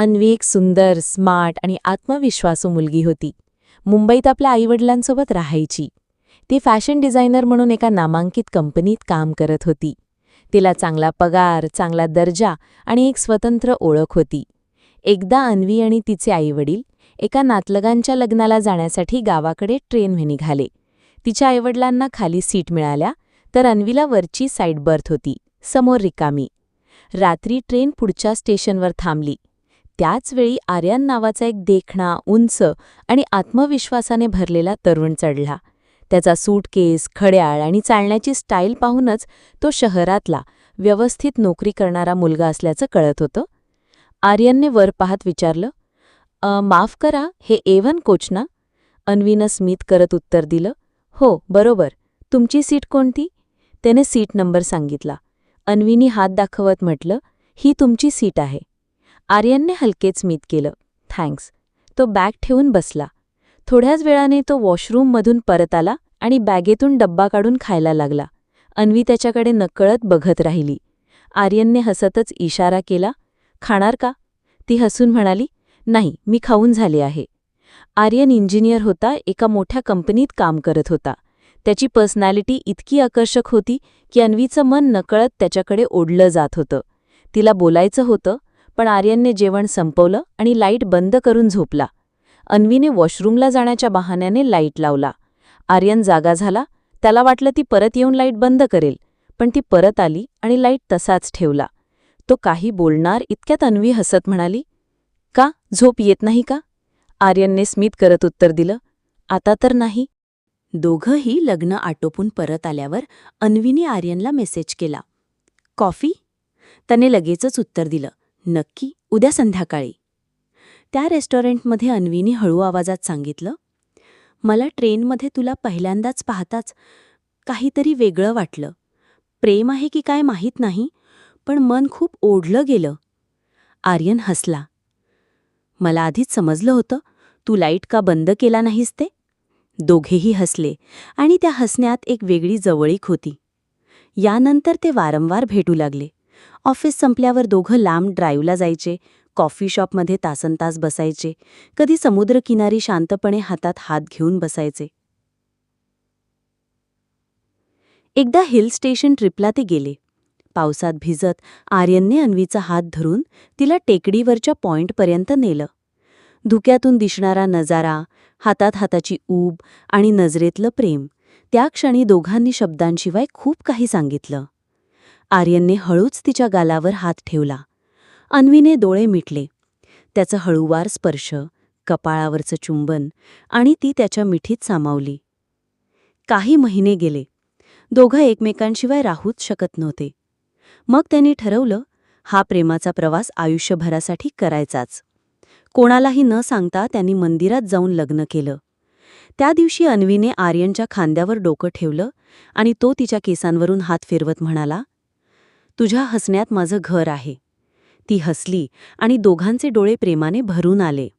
अन्वी एक सुंदर स्मार्ट आणि आत्मविश्वासू मुलगी होती. मुंबईत आपल्या आईवडिलांसोबत राहायची. ती फॅशन डिझायनर म्हणून एका नामांकित कंपनीत काम करत होती. तिला चांगला पगार चांगला दर्जा आणि एक स्वतंत्र ओळख होती. एकदा अन्वी आणि तिचे आईवडील एका नातलगांच्या लग्नाला जाण्यासाठी गावाकडे ट्रेनने निघाले. तिच्या आईवडिलांना खाली सीट मिळाल्या तर अन्वीला वरची साईड बर्थ होती समोर रिकामी. रात्री ट्रेन पुढच्या स्टेशनवर थांबली. त्याचवेळी आर्यन नावाचा एक देखणा उंच आणि आत्मविश्वासाने भरलेला तरुण चढला. त्याचा सूटकेस खड्याळ आणि चालण्याची स्टाईल पाहूनच तो शहरातला व्यवस्थित नोकरी करणारा मुलगा असल्याचं कळत होतं. आर्यनने वर पाहत विचारलं माफ करा हे एव्हन कोच ना? अन्वीनं स्मित करत उत्तर दिलं हो बरोबर. तुमची सीट कोणती? त्याने सीट नंबर सांगितला. अन्वीनी हात दाखवत म्हटलं ही तुमची सीट आहे. आर्यनने हलकेच मीत केलं. थँक्स. तो बॅग ठेवून बसला. थोड्याच वेळाने तो वॉशरूममधून परत आला आणि बॅगेतून डब्बा काढून खायला लागला. अन्वी त्याच्याकडे नकळत बघत राहिली. आर्यनने हसतच इशारा केला खाणार का? ती हसून म्हणाली नाही मी खाऊन झाले आहे. आर्यन इंजिनियर होता एका मोठ्या कंपनीत काम करत होता. त्याची पर्सनॅलिटी इतकी आकर्षक होती की अन्वीचं मन नकळत त्याच्याकडे ओढलं जात होतं. तिला बोलायचं होतं पण आर्यनने जेवण संपवलं आणि लाइट बंद करून झोपला. अन्वीने वॉशरूमला जाण्याच्या बहाण्याने लाइट लावला. आर्यन जागा झाला. त्याला वाटलं ती परत येऊन लाइट बंद करेल पण ती परत आली आणि लाइट तसाच ठेवला. तो काही बोलणार इतक्यात अन्वी हसत म्हणाली का? झोप येत नाही का? आर्यनने स्मित करत उत्तर दिलं आता तर नाही. दोघंही लग्न आटोपून परत आल्यावर अन्वीने आर्यनला मेसेज केला कॉफी? त्याने लगेचच उत्तर दिलं नक्की उद्या संध्याकाळी. त्या रेस्टॉरंटमध्ये अन्वीनी हळू आवाजात सांगितलं मला ट्रेनमध्ये तुला पहिल्यांदाच पाहताच काहीतरी वेगळं वाटलं. प्रेम आहे की काय माहीत नाही पण मन खूप ओढलं गेलं. आर्यन हसला. मला आधीच समजलं होतं तू लाइट का बंद केला नाहीस ते? दोघेही हसले आणि त्या हसण्यात एक वेगळी जवळीक होती. यानंतर ते वारंवार भेटू लागले. ऑफिस संपल्यावर दोघं लांब ड्राईव्हला जायचे. कॉफी शॉपमध्ये तासनतास बसायचे. कधी समुद्रकिनारी शांतपणे हातात हात घेऊन बसायचे. एकदा हिल स्टेशन ट्रिपला ते गेले. पावसात भिजत आर्यनने अन्वीचा हात धरून तिला टेकडीवरच्या पॉइंटपर्यंत नेलं. धुक्यातून दिसणारा नजारा हातात हाताची ऊब आणि नजरेतलं प्रेम त्या क्षणी दोघांनी शब्दांशिवाय खूप काही सांगितलं. आर्यनने हळूच तिच्या गालावर हात ठेवला. अन्वीने डोळे मिटले. त्याचं हळूवार स्पर्श कपाळावरचं चुंबन आणि ती त्याच्या मिठीत सामावली. काही महिने गेले. दोघं एकमेकांशिवाय राहूच शकत नव्हते. मग त्यांनी ठरवलं हा प्रेमाचा प्रवास आयुष्यभरासाठी करायचाच. कोणालाही न सांगता त्यांनी मंदिरात जाऊन लग्न केलं. त्या दिवशी अन्वीने आर्यनच्या खांद्यावर डोकं ठेवलं आणि तो तिच्या केसांवरून हात फिरवत म्हणाला तुझ्या हसण्यात माझं घर आहे. ती हसली आणि दोघांचे डोळे प्रेमाने भरून आले.